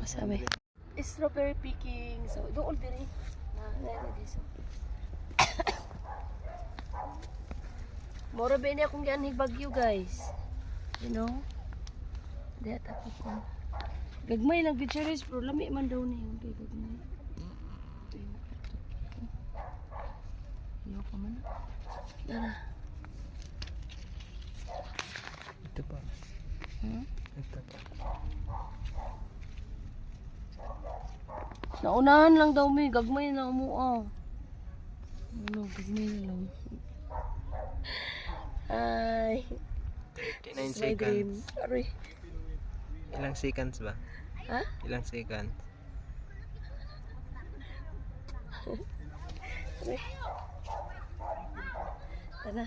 Masabi. Strawberry picking. So, doon din eh. Mora ba niya akong ganing bagyo, guys? You know? Di tapos ko. Gagmay lang bitcheries, pero lami man daw na yun. Kaya gagmay. Ayaw ko man. Tara. Ito pa. Hmm? Ito pa. Naunahan lang daw may gagmay na mo ah. Ano, gagmay na lang. Ay, 39 this is my dream. seconds. Aray. Ilang seconds ba? Ha? Ilang seconds? Tara.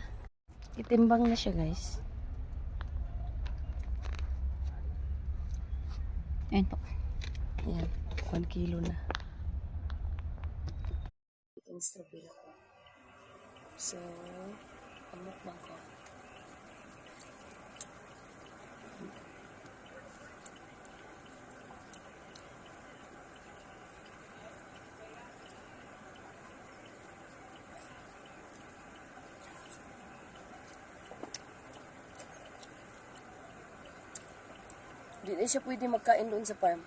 Itimbang na siya guys. Ayan po. Ayan, 1 kilo na. Itong strawberry ko. So, ang mukbang ko. Di na siya pwede magkain doon sa farm.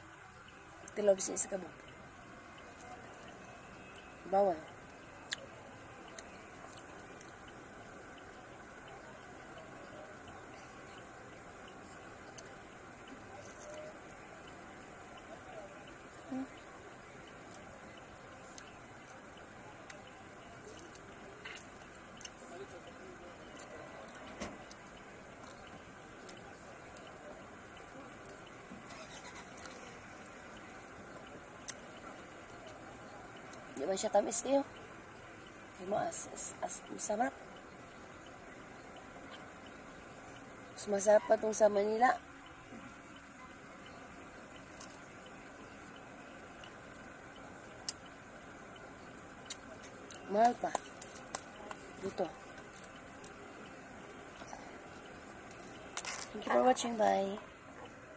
Tilaw sa kabog. Bawal. Di man siya tamis kayo. Di mo as, as, as masarap. Mas masarap pa tong sa Manila. Mahal pa. Dito. Thank you for watching. Bye.